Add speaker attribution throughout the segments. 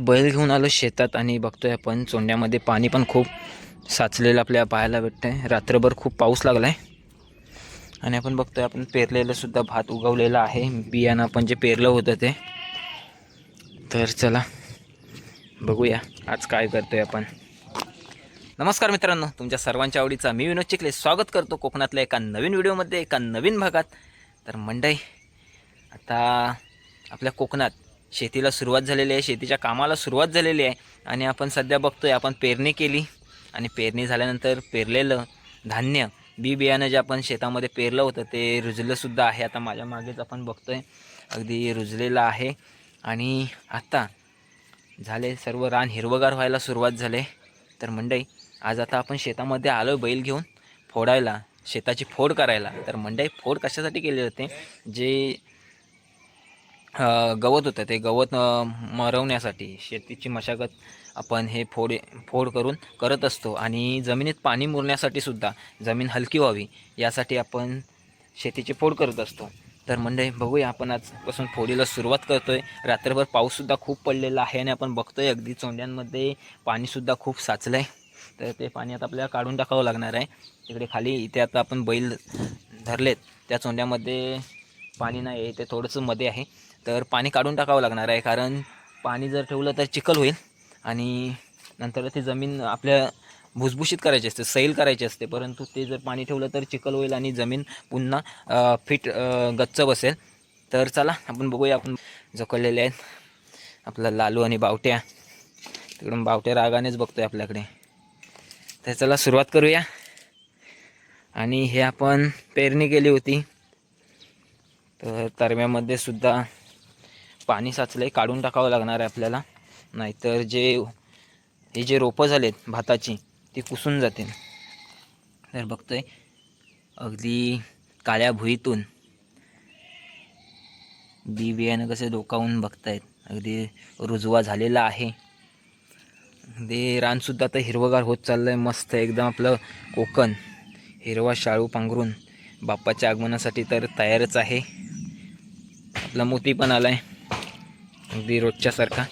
Speaker 1: बैल घेऊन आलो शेतात आणि बघतोय आपण चोंड्यामध्ये पाणी पण खूप साचलेलं आपल्याला पाहायला भेटतंय. रात्रभर खूप पाऊस लागला आहे आणि आपण बघतोय आपण पेरलेलं सुद्धा भात उगवलेलं आहे. बियाणं आपण जे पेरलं होतं ते. तर चला बघूया आज काय करतोय आपण. नमस्कार मित्रांनो तुमच्या सर्वांच्या आवडीचा मी विनोद चिखले स्वागत करतो कोकणातल्या एका नवीन व्हिडिओमध्ये एका नवीन भागात. तर मंडई आता आपल्या कोकणात शेतीला सुरुवात झालेली आहे शेतीच्या कामाला सुरुवात झालेली आहे. आणि आपण सध्या बघतो आहे आपण पेरणी केली. आणि पेरणी झाल्यानंतर पेरलेलं धान्य बी बियाणं जे आपण शेतामध्ये पेरलं होतं ते रुजलंसुद्धा आहे. आता माझ्या मागेच आपण बघतो आहे अगदी रुजलेलं आहे. आणि आता झाले सर्व रान हिरवगार व्हायला सुरुवात झाले. तर मंडई आज आता आपण शेतामध्ये आलो बैल घेऊन फोडायला शेताची फोड करायला. तर मंडई फोड कशासाठी केली जाते जे गवत होतं. ते गवत मरवण्यासाठी शेतीची मशागत आपण हे फोड फोड करून करत असतो. आणि जमिनीत पाणी मुरण्यासाठी सुद्धा जमीन हलकी व्हावी यासाठी आपण शेतीची फोड करत असतो. तर मंडळी बघूया आपण आजपासून फोडीला सुरुवात करतो आहे रात्रभर पाऊससुद्धा खूप पडलेला आहे आणि आपण बघतो आहे अगदी चोंड्यांमध्ये पाणीसुद्धा खूप साचलं आहे तर ते पाणी आता आपल्याला काढून टाकावं लागणार आहे. तिकडे खाली इथे आता आपण बैल धरलेत. त्या चोंड्यामध्ये पाणी नाही आहे ते थोडंसं मध्ये आहे. तर पाणी काढून टाकावं लागणार आहे कारण पाणी जर ठेवलं तर चिखल होईल आणि नंतर ती जमीन आपल्या भुसभुशीत करायची असते सैल करायची असते. परंतु ते जर पाणी ठेवलं तर चिखल होईल आणि जमीन पुन्हा फिट गच्च बसेल. तर चला आपण बघूया आपण जखडलेले आहेत. आपला लालू आणि बावट्या. तिकडून बावट्या रागानेच बघतोय आपल्याकडे. तर चला सुरुवात करूया. आणि हे आपण पेरणी केली होती. तर तरम्यामध्ये सुद्धा पाणी साचलं आहे काढून टाकावं लागणार आहे आपल्याला. नाहीतर जे हे जे रोपं झालेत भाताची ती कुसून जातील. तर बघतोय अगदी काळ्या भुईतून. बी बियाणं कसे डोकावून बघतायत. अगदी रुजवा झालेला आहे. ते रानसुद्धा आता हिरवगार होत चाललं आहे. मस्त एकदम आपलं कोकण हिरवा शाळू पांघरून. बाप्पाच्या आगमनासाठी तर तयारच आहे. आपला मोती पण आहे अगदी रोजच्यासारखा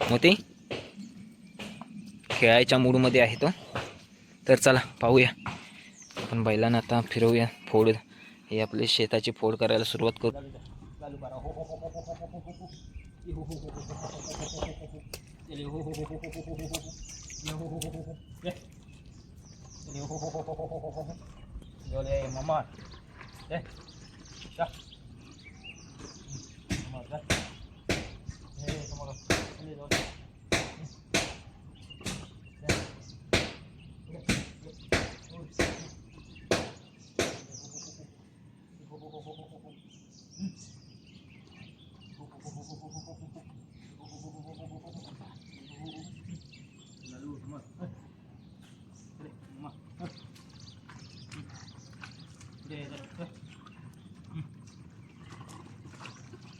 Speaker 1: मोती खेळायच्या मूडमध्ये आहे तो तर चला पाहूया आपण बैलांना आता फिरवूया फोड हे आपले शेताची फोड करायला सुरुवात करू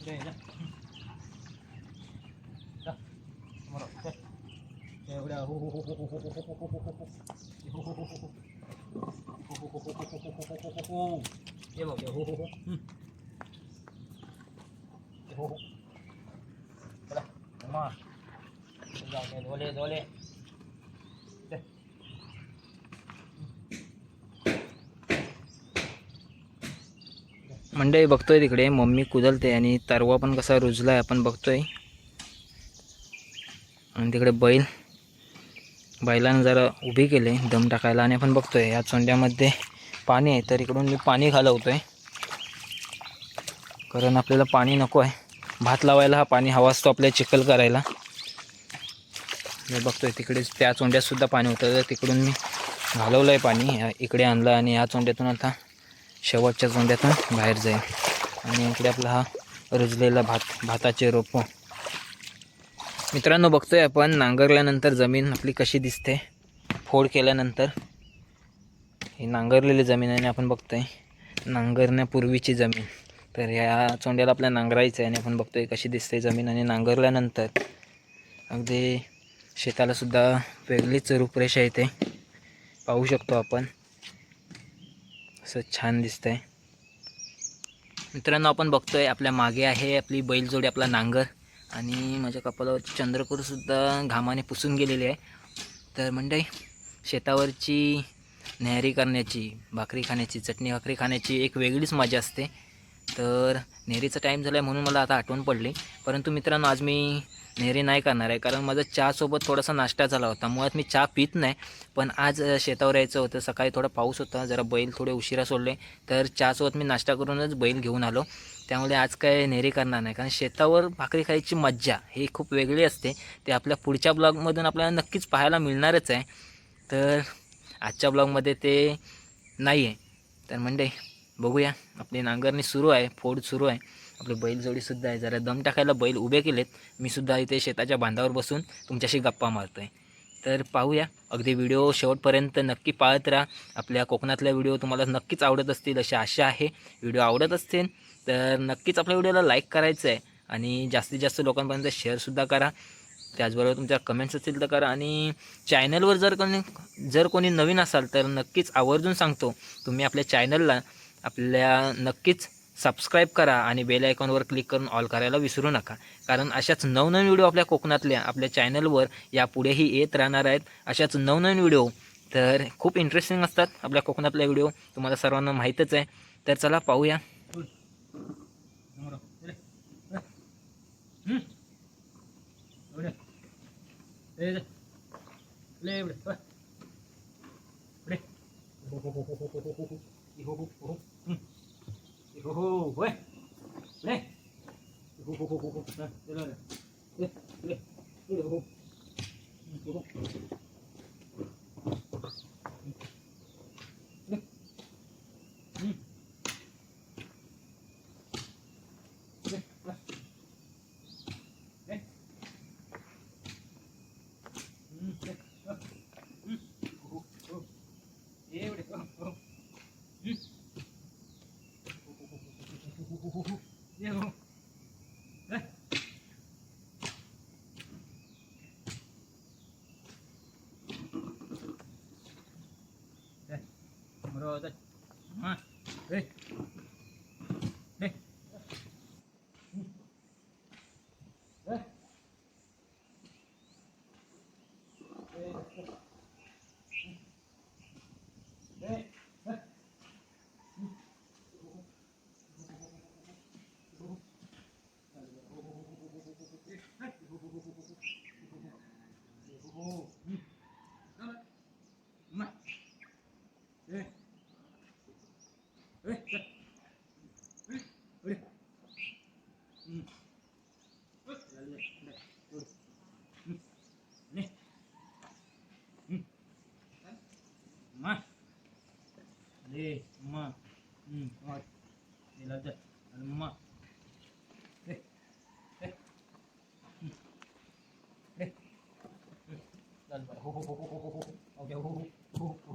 Speaker 1: 对的。मामा बघतोय तिकडे. मम्मी कुदलते आणि तरवा पण कसा रुजलाय आपण बघतोय. आणि तिकडे बैल. बैलानं जरा उभी केले दम टाकायला आणि आपण बघतोय या चोंड्यामध्ये पाणी आहे तर इकडून मी पाणी घालवतोय. कारण आपल्याला पाणी नको आहे. भात लावायला हा पाणी हवा असतो आपल्या चिखल करायला. मी बघतोय तिकडे त्या चोंड्यातसुद्धा पाणी होतं तर तिकडून मी घालवलं आहे पाणी इकडे आणलं आणि या चोंड्यातून आता शेवटच्या चोंड्यातून बाहेर जाईल. आणि इकडे आपला हा रुजलेला भात भाताचे रोपं. मित्रांनो बघतोय आपण नांगरल्यानंतर जमीन आपली कशी दिसते. फोड केल्यानंतर ही नांगरलेली जमीन आहे आणि आपण बघतोय नांगरण्यापूर्वीची जमीन. तर ह्या चोंड्याला आपल्या नांगरायचं आहे आणि आपण बघतोय कशी दिसते जमीन आणि नांगरल्यानंतर अगदी शेतालासुद्धा वेगळीच रूपरेषा येते. पाहू शकतो आपण. असं छान दिसतंय. मित्रांनो आपण बघतोय आपल्या मागे आहे आपली बैलजोडी आपला नांगर. आणि माझ्या कपालावरची चंद्रपूरसुद्धा घामाने पुसून गेलेली आहे. तर म्हणजे शेतावरची नेहरी करण्याची भाकरी खाण्याची चटणी भाकरी खाण्याची एक वेगळीच मजा असते. तर नेहरीचा टाईम झाला आहे म्हणून मला आता आठवण पडली. परंतु मित्रांनो आज मी नेहरी नाही करणार आहे. कारण माझा चहासोबत थोडासा नाश्ता झाला होता. मुळात मी चहा पित नाही पण आज शेतावर यायचं होतं. सकाळी थोडा पाऊस होता. जरा बैल थोडे उशिरा सोडले. तर चहासोबत मी नाश्ता करूनच बैल घेऊन आलो. त्यामुळे आज काय नेहरी करणार नाही. कारण शेतावर भाकरी खायची मज्जा ही खूप वेगळी असते. ते आपल्या पुढच्या ब्लॉगमधून आपल्याला नक्कीच पाहायला मिळणारच आहे. तर आजच्या ब्लॉगमध्ये ते नाही आहे तर म्हणजे बघूया. आपली नांगरणी सुरू आहे. फोड सुरू आहे. आपले बैलजोडीसुद्धा आहे. जरा दम टाकायला बैल उभे केलेत. मी सुद्धा इथे शेताच्या बांधावर बसून तुमच्याशी गप्पा मारतो आहे तर पाहूया अगदी व्हिडिओ शेवटपर्यंत नक्की पाहत राहा. आपल्या कोकणातल्या व्हिडिओ तुम्हाला नक्कीच आवडत असतील अशी आशा आहे. व्हिडिओ आवडत असतील तर नक्कीच आपल्या व्हिडिओला लाईक करायचं आहे आणि जास्तीत जास्त लोकांपर्यंत शेअरसुद्धा करा. त्याचबरोबर तुमच्या कमेंट्स असतील तर करा. आणि चॅनलवर जर कोणी जर कोणी नवीन असाल तर नक्कीच आवर्जून सांगतो. तुम्ही आपल्या चॅनलला आपल्या नक्कीच सबस्क्राईब करा आणि बेल आयकॉनवर क्लिक करून ऑल करायला विसरू नका. कारण अशाच नवनवीन व्हिडिओ आपल्या कोकणातल्या आपल्या चॅनलवर यापुढेही येत राहणार आहेत. अशाच नवनवीन व्हिडिओ. तर खूप इंटरेस्टिंग असतात आपल्या कोकणातल्या व्हिडिओ. तुम्हाला सर्वांना माहीतच आहे. तर चला पाहूया. 哦，喂，来，呼呼呼呼呼，来，来来来，来来来，呼呼，呼呼。 นี่มานี่มาอืมมานี่ละจ้ะมาเอ๊ะเอ๊ะเอ๊ะนั่นไปโอ้โหเอาเดี๋ยวโอ้โหโอ้โห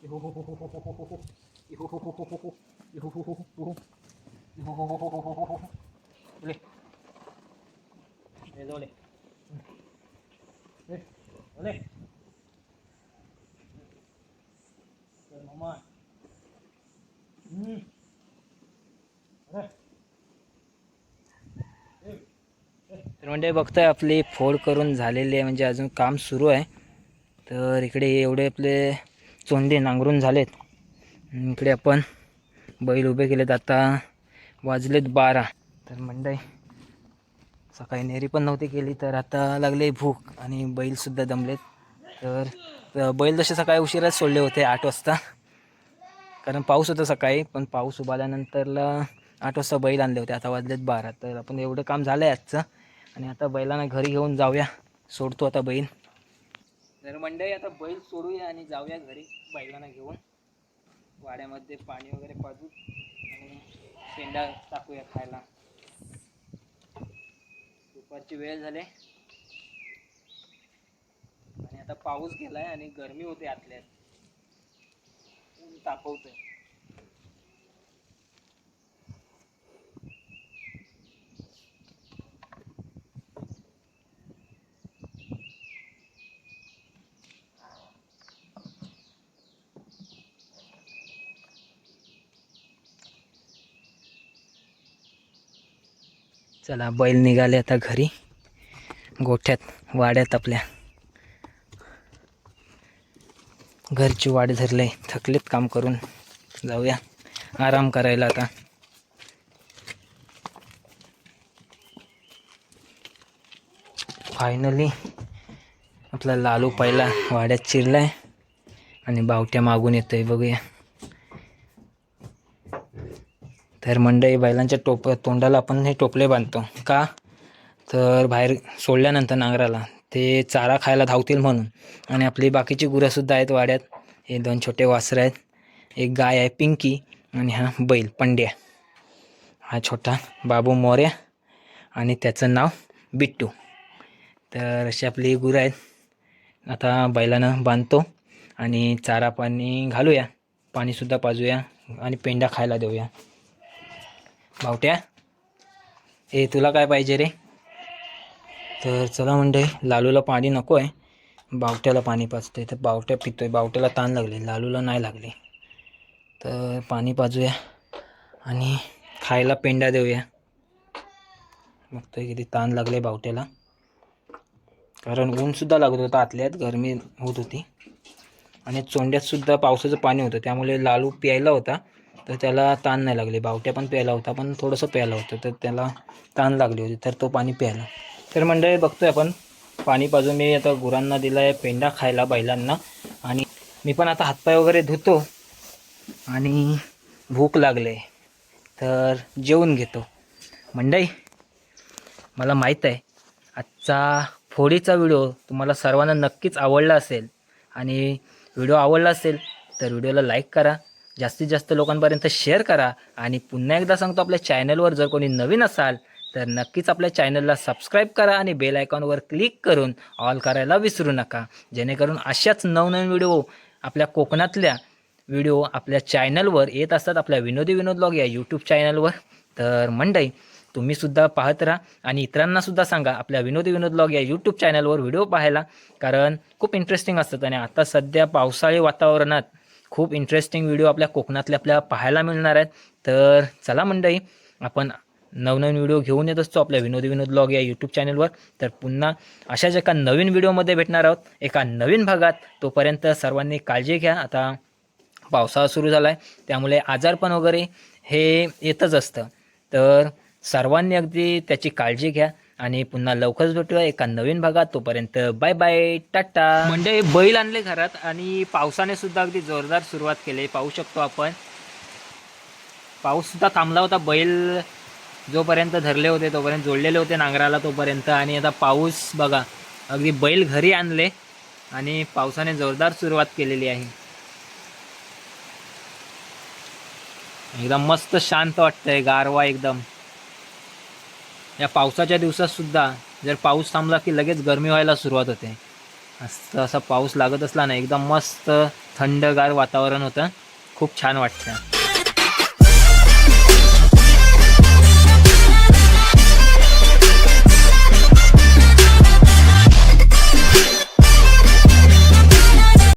Speaker 1: โอ้โหโอ้โหโอ้โหโอ้โหโอ้โหโอ้โหโอ้โหโอ้โหโอ้โหโอ้โหโอ้โหโอ้โหโอ้โห म्हणजे बघताय आपली फोड करून झालेली आहे म्हणजे अजून काम सुरू आहे. तर इकडे एवढे आपले चोंडे नांगरून झालेत. इकडे आपण बैल उभे केलेत आता वाजलेत बारा. तर मंडई सकाळी नेरी पण नव्हती केली तर आता लागले भूक आणि बैलसुद्धा दमलेत. तर बैल जसे सकाळी उशिराच सोडले होते आठ वाजता. कारण पाऊस होता सकाळी पण पाऊस उभा आल्यानंतरला आठ वाजता बैल आणले होते आता वाजलेत बारा. तर आपण एवढं काम झालं आहे आजचं. आणि आता बैलांना घरी घेऊन जाऊया. सोडतो आता बैल. तर मंडळी आता बैल सोडूया आणि जाऊया घरी बैलांना घेऊन. वाड्यामध्ये पाणी वगैरे पाजू आणि शेंडा टाकूया खायला. दुपारची वेळ झाली. आणि आता पाऊस गेलाय आणि गरमी होते आतल्यात. ऊन तापवतंय. चला बैल निघाले आता घरी. गोठ्यात वाड्यात आपल्या. घरची वाढ धरले थकलेत काम करून. जाऊया. आराम करायला आता. फायनली आपला लालू पहिला वाड्यात चिरलाय आणि बावट्या मागून येतोय. बघूया. तर मंडई बैलांच्या टोप तोंडाला आपण हे टोपले बांधतो. का? तर बाहेर सोडल्यानंतर नांगराला. ते चारा खायला धावतील म्हणून. आणि आपली बाकीची गुरंसुद्धा आहेत वाड्यात. हे दोन छोटे वासरं आहेत. एक गाय आहे पिंकी. आणि हा बैल पंड्या. हा छोटा बाबू मोर्या. आणि त्याचं नाव बिट्टू. तर अशी आपली गुरं आहेत. आता बैलानं बांधतो. आणि चारा पाणी घालूया. पाणीसुद्धा पाजूया. आणि पेंडा खायला देऊया. भावट्या ए तुला काय पाहिजे रे? तर चला म्हणते लालूला पाणी नको आहे बावट्याला पाणी पाजतोय. तर बावट्या पितोय. बावट्याला ताण लागले. लालूला नाही लागले. तर पाणी पाजूया आणि खायला पेंडा देऊया. बघतोय किती ताण लागले बावट्याला. कारण ऊनसुद्धा लागत होतं आतल्यात. गरमी होत होती. आणि चोंड्यातसुद्धा पावसाचं पाणी होतं. त्यामुळे लालू प्यायला होता. तर त्याला ताण नाही लागले. बावट्या पण प्यायला होता पण थोडंसं प्यायला होतं. तर त्याला ताण लागली होती तर तो पाणी प्यायला. तर मंडळी बघतोय आपण पाणी पाजून मी आता गुरांना दिला आहे पेंडा खायला बैलांना. आणि मी पण आता हातपाय वगैरे धुतो आणि भूक लागले. तर जेवून घेतो. मंडई मला माहीत आहे आजचा फोडीचा व्हिडिओ तुम्हाला सर्वांना नक्कीच आवडला असेल. आणि व्हिडिओ आवडला असेल तर व्हिडिओला लाईक करा. जास्तीत जास्त लोकांपर्यंत शेअर करा. आणि पुन्हा एकदा सांगतो आपल्या चॅनलवर जर कोणी नवीन असाल तर नक्कीच आपल्या चॅनलला सबस्क्राईब करा आणि बेल आयकॉनवर क्लिक करून ऑल करायला विसरू नका. जेणेकरून अशाच नवनवीन व्हिडिओ आपल्या कोकणातल्या व्हिडिओ आपल्या चॅनलवर येत असतात आपल्या विनोदी विनोद ब्लॉग या यूट्यूब चॅनलवर तर मंडई तुम्ही सुद्धा पाहत राहा आणि इतरांना सुद्धा सांगा आपल्या विनोदी विनोद ब्लॉग या यूट्यूब चॅनलवर व्हिडिओ पाहायला. कारण खूप इंटरेस्टिंग असतात आणि आता सध्या पावसाळी वातावरणात खूप इंटरेस्टिंग व्हिडिओ आपल्या कोकणातल्या आपल्या पाहायला मिळणार आहेत. तर चला मंडळी आपण नवनवीन व्हिडिओ घेऊन येत असतो आपल्या विनोदी विनोद ब्लॉग या यूट्यूब चॅनलवर तर पुन्हा अशाच एका नवीन व्हिडिओमध्ये भेटणार आहोत. एका नवीन भागात. तोपर्यंत सर्वांनी काळजी घ्या. आता पावसाळा सुरू झाला आहे त्यामुळे आजारपण वगैरे हे येतच असतं. तर सर्वांनी अगदी त्याची काळजी घ्या. आणि पुन्हा लवकरच भेटूया एका नवीन भागात. तोपर्यंत बाय बाय टाटा. म्हणजे बैल आणले घरात आणि पावसाने सुद्धा अगदी जोरदार सुरुवात केली. पाहू शकतो आपण. पाऊस सुद्धा थांबला होता. बैल जोपर्यंत धरले होते तोपर्यंत जोडलेले होते नांगराला तोपर्यंत. आणि आता पाऊस बघा अगदी बैल घरी आणले आणि पावसाने जोरदार सुरुवात केलेली आहे. एकदम मस्त शांत वाटतंय गारवा एकदम. या पावसाच्या दिवसातसुद्धा जर पाऊस थांबला की लगेच गरमी व्हायला सुरुवात होते. असं असा पाऊस लागत असला ना एकदम मस्त थंडगार वातावरण होतं. खूप छान वाटतं.